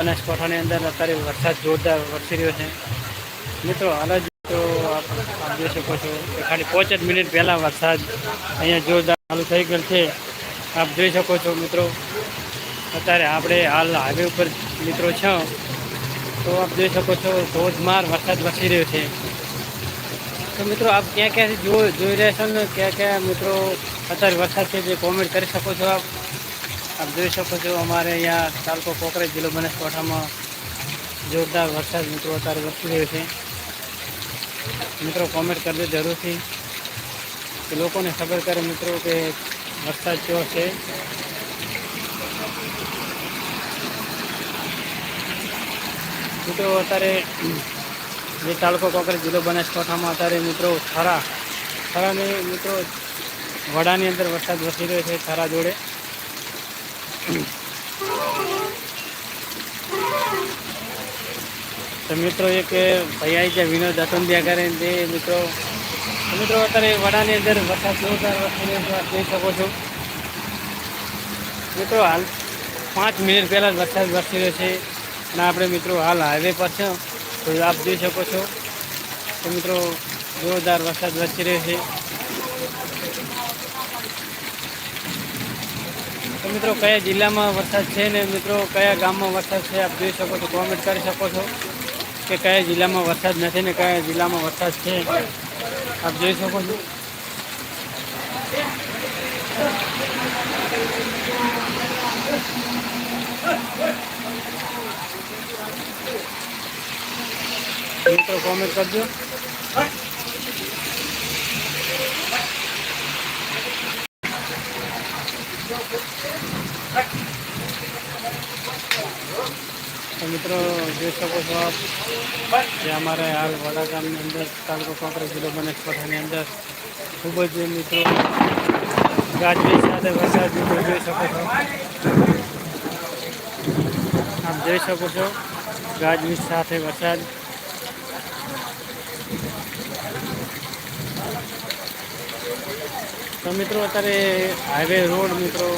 બનાસકાંઠાની અંદર અત્યારે વરસાદ જોરદાર વરસી રહ્યો છે. મિત્રો, હાલ જ તો આપ જોઈ શકો છો કે ખાલી પાંચ જ મિનિટ પહેલાં વરસાદ અહીંયા જોરદાર ચાલુ થઈ ગયેલ છે. આપ જોઈ શકો છો મિત્રો, અત્યારે આપણે હાલ હાઈવે ઉપર મિત્રો છો. તો આપ જોઈ શકો છો ધોધમાર વરસાદ વરસી રહ્યો છે. તો મિત્રો, આપ ક્યાં ક્યાંથી જોઈ રહ્યા છો ને? ક્યાં ક્યાં મિત્રો અત્યારે વરસાદ છે જે કોમેન્ટ કરી શકો છો આપ? આપ જોઈ શકો છો અમારે અહીંયા તાલુકો કોકરેજ જિલ્લો બનાસકાંઠામાં જોરદાર વરસાદ મિત્રો અત્યારે વરસી રહ્યો છે. મિત્રો કોમેન્ટ કરજો જરૂરથી કે લોકોને ખબર કરે મિત્રો કે વરસાદ કેવો છે. મિત્રો અત્યારે જે તાલુકો કોકરેજ જિલ્લો બનાસકાંઠામાં અત્યારે મિત્રો થરા, થરાની મિત્રો વડાની અંદર વરસાદ વરસી રહ્યો છે, થરા જોડે. તો મિત્રો એક ભાઈ જે વિનોદ અટંબિયા કરે તે મિત્રો મિત્રો અત્યારે વડાની અંદર વરસાદ જોરદાર છે જોઈ શકો છો. મિત્રો હાલ પાંચ મિનિટ પહેલાં વરસાદ વરસી રહ્યો છે અને આપણે મિત્રો હાલ હાઈવે પર છે. તો આપ જોઈ શકો છો તો મિત્રો જોરદાર વરસાદ વરસી રહ્યો છે. મિત્રો કયા જિલ્લામાં વરસાદ છે ને મિત્રો કયા ગામમાં વરસાદ છે આપ જોઈ શકો છો કોમેન્ટ કરી શકો છો કે કયા જિલ્લામાં વરસાદ નથી ને કયા જિલ્લામાં વરસાદ છે. આપ જોઈ શકો છો. મિત્રો કોમેન્ટ કરજો. તો મિત્રો, જોઈ શકો છો આપ જે અમારે હાલ વડા ગામની અંદર, તાલુકો કોંકરેજ જિલ્લો બનાસકાંઠાની અંદર ખૂબ જ, મિત્રો ગાજવી સાથે વરસાદ મિત્રો જોઈ શકો છો. આપ જોઈ શકો છો ગાજવી સાથે વરસાદ. તો મિત્રો, અત્યારે હાઈવે રોડ મિત્રો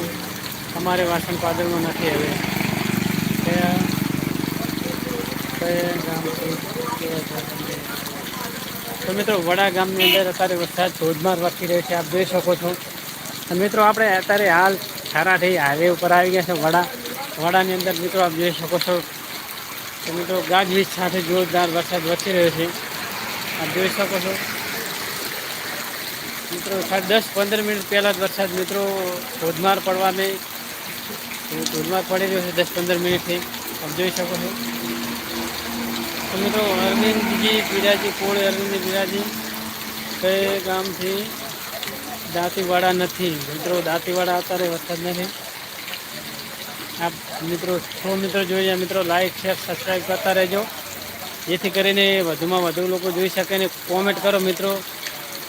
અમારે વાસણ પાદરમાં નથી હવે. કયા કયા ગામથી? તો મિત્રો, વડા ગામની અંદર અત્યારે વરસાદ ધોધમાર વરસી રહ્યો છે, આપ જોઈ શકો છો. તો મિત્રો, આપણે અત્યારે હાલ ખારાથી હાઈવે ઉપર આવી ગયા છે, વડા. વડાની અંદર મિત્રો, આપ જોઈ શકો છો. તો મિત્રો, ગાજવીજ સાથે જોરદાર વરસાદ વરસી રહ્યો છે. આપ જોઈ શકો છો. મિત્રો દસ પંદર મિનિટ પહેલાં જ વરસાદ મિત્રો, ધોધમાર પડવાની ધોધમાર પડી રહ્યો છે દસ પંદર મિનિટથી. આપ જોઈ શકો છો. તો મિત્રો અરવિંદજી પીરાજી કોળ અરવિંદજી પીરાજી કઈ ગામથી દાંતીવાડા નથી. મિત્રો, દાંતીવાડા અત્યારે વરસાદ નથી. આપ મિત્રો, છો મિત્રો જોઈએ મિત્રો લાઈક શેર સબસ્ક્રાઈબ કરતા રહેજો. જેથી કરીને વધુમાં વધુ લોકો જોઈ શકે ને કોમેન્ટ કરો, મિત્રો.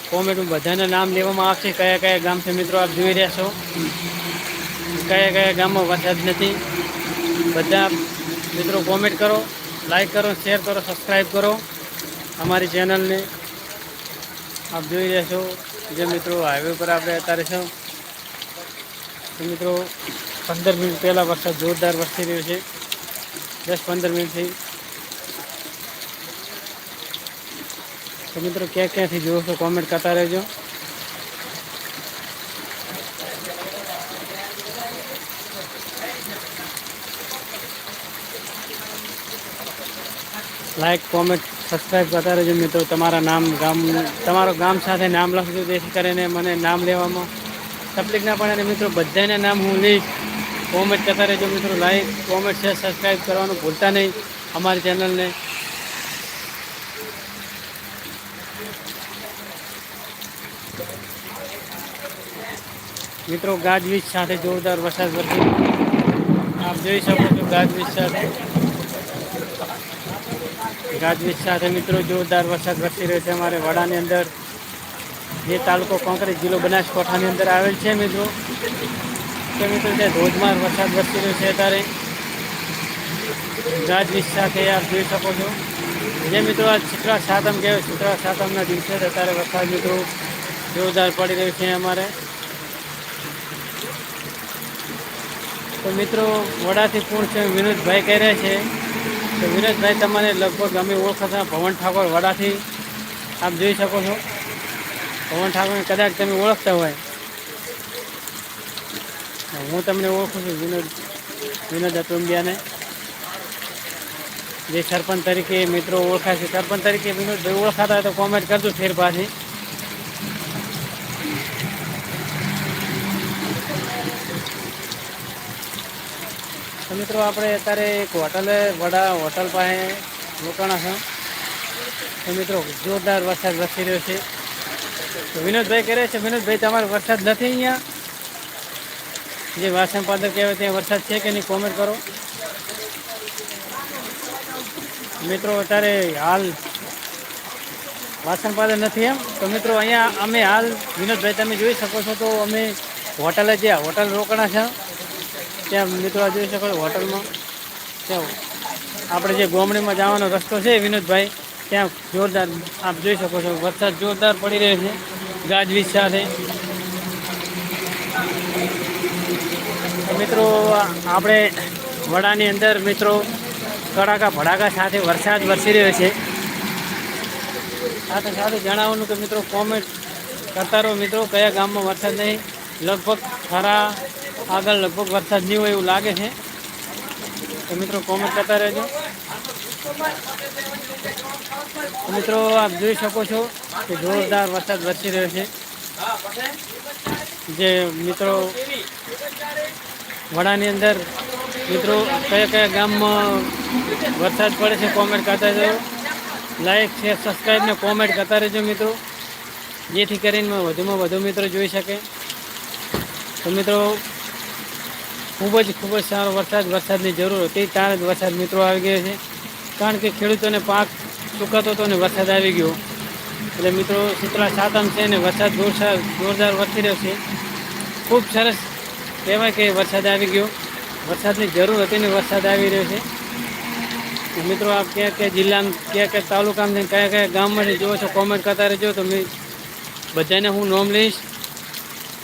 કોમેન્ટમાં બધાના નામ લેવામાં આવશે, કયા કયા ગામથી મિત્રો આપ જોઈ રહ્યા છો. કયા કયા ગામમાં વરસાદ નથી. બધા મિત્રો કોમેન્ટ કરો લાઈક કરો શેર કરો સબસ્ક્રાઈબ કરો. અમારી ચેનલને આપ જોઈ રહ્યા છો. જે મિત્રો હાઈવે પર આપણે અત્યારે છો. મિત્રો, પંદર મિનિટ પહેલાં વરસાદ જોરદાર વરસી રહ્યો છે. દસ પંદર મિનિટથી તો મિત્રો, ક્યાં ક્યાંથી જુઓ કોમેન્ટ કરતા રહેજો. લાઈક કોમેન્ટ સબસ્ક્રાઈબ કરતા રહેજો મિત્રો. તમારા નામ, ગામ, તમારો ગામ સાથે નામ લખજો, જેથી કરીને મને નામ લેવામાં તકલીફ ના પડે. અને મિત્રો, બધાને નામ હું લઈશ. કોમેન્ટ કરતા રહેજો મિત્રો. લાઈક કોમેન્ટ શેર સબસ્ક્રાઈબ કરવાનું ભૂલતા નહીં. અમારી ચેનલને મિત્રો, ગાજવીજ સાથે જોરદાર વરસાદ વરસી. આપ જોઈ શકો છો ગાજવીજ સાથે. ગાજવીજ સાથે મિત્રો, જોરદાર વરસાદ વરસી રહ્યો છે. અમારે વડાની અંદર જે તાલુકો કોંકરેજ જિલ્લો બનાસકાંઠાની અંદર આવેલ છે મિત્રો. તો મિત્રો, ત્યાં ધોધમાર વરસાદ વરસી રહ્યો છે અત્યારે. ગાજવીજ સાથે આપ જોઈ શકો છો. જે મિત્રો આ ચિત્રા સાતમ કહેવાય, ચિત્રા સાતમના દિવસે અત્યારે વરસાદ મિત્રો જોરદાર પડી રહ્યો છે અમારે. તો મિત્રો, વડાથી પૂર્ણ છે વિનોદભાઈ કહે રહ્યા છે. તો વિનોદભાઈ તમારે લગભગ અમે ઓળખતા ભવન ઠાકોર વડાથી આપ જોઈ શકો છો. પવન ઠાકોરને કદાચ તમે ઓળખતા હોય. હું તમને ઓળખું છું વિનોદ વિનોદ અતુંબિયાને જે સરપંચ તરીકે મિત્રો ઓળખાય છે. સરપંચ તરીકે વિનોદભાઈ ઓળખાતા હોય તો કોમેન્ટ કરજો ફેર પાછી. મિત્રો, આપણે અત્યારે એક હોટલે, વડા, હોટલ પાસે રોકાણા છે. તો મિત્રો, જોરદાર વરસાદ વરસી રહ્યો છે. તો વિનોદભાઈ કરે છે, વિનોદભાઈ, તમારો વરસાદ નથી અહીંયા? જે વાસણ પાદર કહેવાય, ત્યાં વરસાદ છે કે નહીં કોમેન્ટ કરો. મિત્રો, અત્યારે હાલ વાસણ પાદર નથી એમ. તો મિત્રો, અહીંયા અમે હાલ વિનોદભાઈ, તમે જોઈ શકો છો તો અમે હોટલે જ્યાં હોટલ રોકાણા છે. ત્યાં મિત્રો જોઈ શકો હોટલમાં. ત્યાં આપણે જે ગોમડીમાં જવાનો રસ્તો છે વિનોદભાઈ, ત્યાં જોરદાર આપ જોઈ શકો છો, વરસાદ જોરદાર પડી રહ્યો છે, ગાજવીજ સાથે. મિત્રો, આપણે વડાની અંદર મિત્રો કડાકા ભડાકા સાથે વરસાદ વરસી રહ્યો છે. સાથે સાથે જણાવવાનું કે મિત્રો કોમેન્ટ કરતા રહો મિત્રો, કયા ગામમાં વરસાદ નહીં, લગભગ ખરા આગળ લગભગ વરસાદ નહીં હોય એવું લાગે છે. તો મિત્રો કોમેન્ટ કરતા રહેજો. મિત્રો આપ જોઈ શકો છો કે જોરદાર વરસાદ વરસી રહ્યો છે. જે મિત્રો વડાની અંદર મિત્રો કયા કયા ગામમાં વરસાદ પડે છે કોમેન્ટ કરતા રહેજો. લાઈક શેર સબસ્ક્રાઈબ ને કોમેન્ટ કરતા રહેજો મિત્રો. જેથી કરીને વધુમાં વધુ મિત્રો જોઈ શકે. તો મિત્રો ખૂબ જ ખૂબ જ સારો વરસાદ, વરસાદની જરૂર હતી. ત્યારે જ વરસાદ મિત્રો આવી ગયો છે. કારણ કે ખેડૂતોને પાક સુકાતો હતો ને વરસાદ આવી ગયો. એટલે મિત્રો સુતરા સાતમ છે ને વરસાદ જોરસાર જોરદાર વરસી રહ્યો છે. ખૂબ સરસ કહેવાય કે વરસાદ આવી ગયો. વરસાદની જરૂર હતી ને વરસાદ આવી રહ્યો છે. મિત્રો, આપ કયા કયા જિલ્લામાં, કયા કયા તાલુકામાં કયા કયા ગામમાંથી જુઓ છો કોમેન્ટ કરતા રહેજો. તો મેં બધાને હું નોમ લઈશ.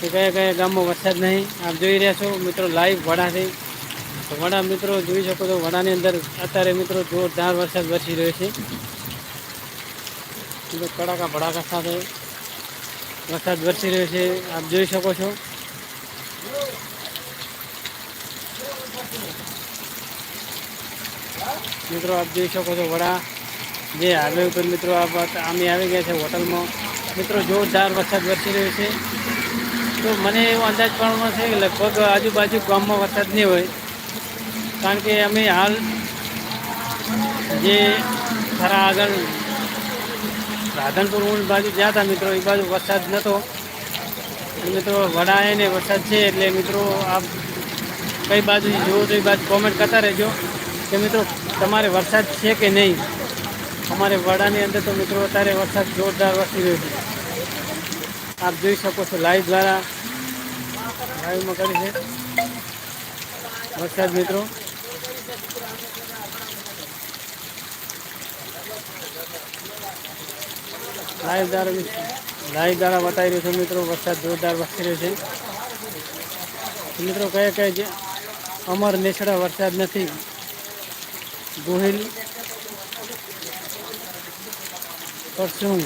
કે કયા કયા ગામમાં વરસાદ નહીં. આપ જોઈ રહ્યા છો મિત્રો લાઈવ વડાથી. તો વડા મિત્રો જોઈ શકો છો, વડાની અંદર અત્યારે મિત્રો જોરદાર વરસાદ વરસી રહ્યો છે. કડાકા ભડાકા સાથે વરસાદ વરસી રહ્યો છે. આપ જોઈ શકો છો. મિત્રો આપ જોઈ શકો છો વડા જે હાઈવે ઉપર મિત્રો આપ અમે આવી ગયા છે હોટલમાં. મિત્રો જોરદાર વરસાદ વરસી રહ્યો છે. તો મને એવો અંદાજ પ્રમાણે છે કે લગભગ આજુબાજુ ગામમાં વરસાદ નહીં હોય. કારણ કે અમે હાલ જે ખરા આગળ રાધનપુર ઊંટ બાજુ જ્યાં હતા મિત્રો, એ બાજુ વરસાદ નહોતો. મિત્રો વડાએ ને વરસાદ છે એટલે મિત્રો આપ કઈ બાજુ જુઓ તો એ બાજુ કોમેન્ટ કરતા રહેજો કે મિત્રો તમારે વરસાદ છે કે નહીં? અમારે વડાની અંદર તો મિત્રો અત્યારે વરસાદ જોરદાર વરસી રહ્યો છે. આપ જોઈ શકો છો લાઈવ દ્વારા. લાઈવમાં કરી છે. વરસાદ મિત્રો. લાઈવ દ્વારા લાઈવ દ્વારા બતાવી રહ્યો છું મિત્રો. વરસાદ જોરદાર વરસી રહ્યો છે. મિત્રો કયા કયા જે અમર નેસડા વરસાદ નથી. ગોહિલ. પરસુંગ.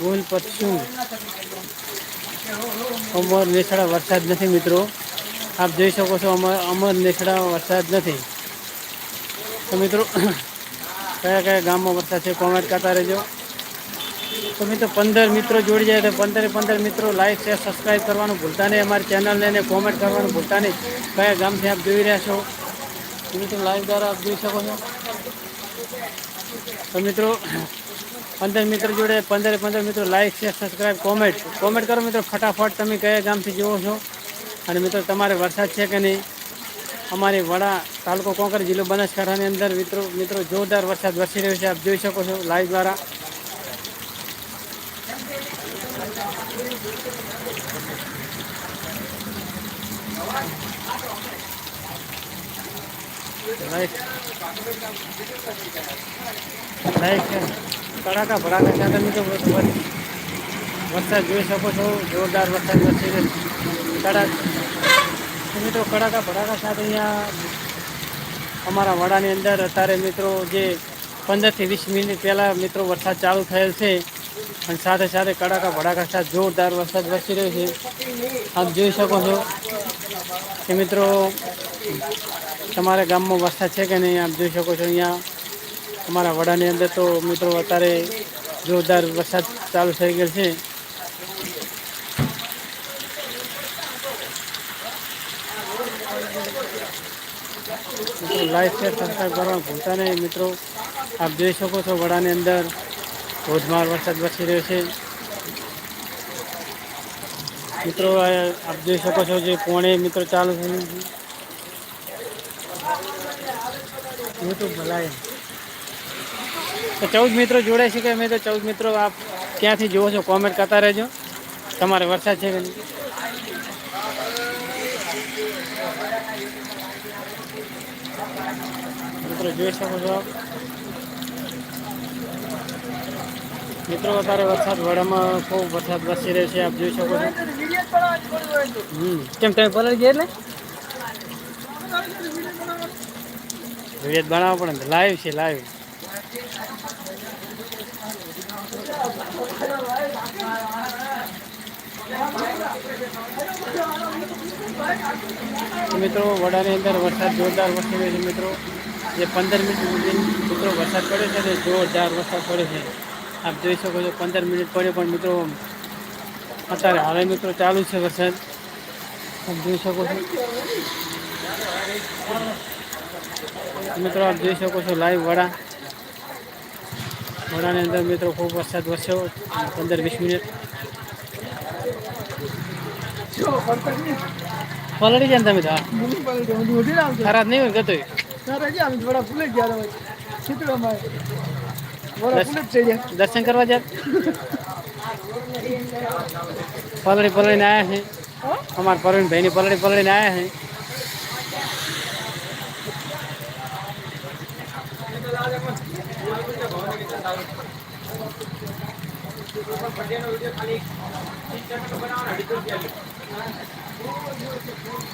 ગોહિલ પરસુંગ. અમર નેસડા વરસાદ નથી મિત્રો. આપ જોઈ શકો છો અમર અમર નેસડા વરસાદ નથી. તો મિત્રો, કયા કયા ગામમાં વરસાદ છે કોમેન્ટ કરતા રહેજો. તો મિત્રો, પંદર મિત્રો જોડી જાય તો પંદરે પંદર મિત્રો લાઈક શેર સબસ્ક્રાઈબ કરવાનું ભૂલતા નહીં. અમારી ચેનલને અને કોમેન્ટ કરવાનું ભૂલતા નહીં. કયા ગામથી આપ જોઈ રહ્યા છો? મિત્રો લાઈવ દ્વારા આપ જોઈ શકો છો. તો મિત્રો પંદર મિત્રો જોડે, પંદરે પંદર મિત્રો like share subscribe comment comment કરો મિત્રો, ફટાફટ તમે કયા ગામથી જુઓ છો? અને મિત્રો, તમારે વરસાદ છે કે નહીં? અમારી વડા તાલુકો કોંકર જિલ્લો બનાસકાંઠાની અંદર મિત્રો મિત્રો, જોરદાર વરસાદ વરસી રહ્યો છે. આપ જોઈ શકો છો લાઈવ દ્વારા. લાઈક લાઈક કડાકા ભડાકા સાથે મિત્રો વર- વરસાદ જોઈ શકો છો. જોરદાર વરસાદ વરસી છે. કડાક તો મિત્રો કડાકા ભડાકા સાથે અહીંયા અમારા વડાની અંદર અત્યારે મિત્રો જે પંદરથી વીસ મિનિટ પહેલાં મિત્રો વરસાદ ચાલુ થયેલ છે. અને સાથે સાથે કડાકા ભડાકા સાથે જોરદાર વરસાદ વરસી રહ્યો છે. આપ જોઈ શકો છો કે મિત્રો, તમારા ગામમાં વરસાદ છે કે નહીં આપ જોઈ શકો છો અહીંયા. અમારા વડાની અંદર તો મિત્રો અત્યારે જોરદાર વરસાદ ચાલુ થઈ ગયો છે. લાઈફ શેર સબસ્ક્રાઈબ કરવાનું ભૂલતા નહીં મિત્રો. આપ જોઈ શકો છો વડાની અંદર ધોધમાર વરસાદ વરસી રહ્યો છે. મિત્રો આપ જોઈ શકો છો જે પોણે મિત્રો ચાલુ થયું તો ભલાય તો ચૌદ મિત્રો જોડે છે કે મેં તો ચૌદ મિત્રો આપ ક્યાંથી જુઓ છો? કોમેન્ટ કરતા રહેજો. તમારે વરસાદ છે મિત્રો જોઈ શકો છો મિત્રો અત્યારે વરસાદ વડામાં ખૂબ વરસાદ વરસી રહ્યો છે, આપ જોઈ શકો છો. હમ. કેમ તમે પલળી ગયા એટલે? વીડિયો બનાવવો પડે લાઈવ છે લાઈવ મિત્રો, વડાની અંદર વરસાદ જોરદાર વરસી રહ્યો છે મિત્રો. જે પંદર મિનિટ સુધી મિત્રો વરસાદ પડ્યો છે તે જોરદાર વરસાદ પડ્યો છે. આપ જોઈ શકો છો પંદર મિનિટ પડ્યો, પણ મિત્રો, અત્યારે હાલે મિત્રો ચાલુ છે વરસાદ. આપ જોઈ શકો છો. મિત્રો, આપ જોઈ શકો છો લાઈવ વડા. વડાની અંદર મિત્રો ખૂબ વરસાદ વરસ્યો. પંદર વીસ મિનિટ. પલડી જાય તમે તો. ખરાબ નહીં હોય ગતો દર્શન કરવા જાય પલડી પલડીને આવ્યા છે. અમારા પરવીન ભાઈની પલળી પલળીને આવ્યા છે.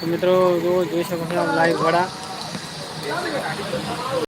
મિત્રો જો જોઈ શકો છો લાઈવ વડા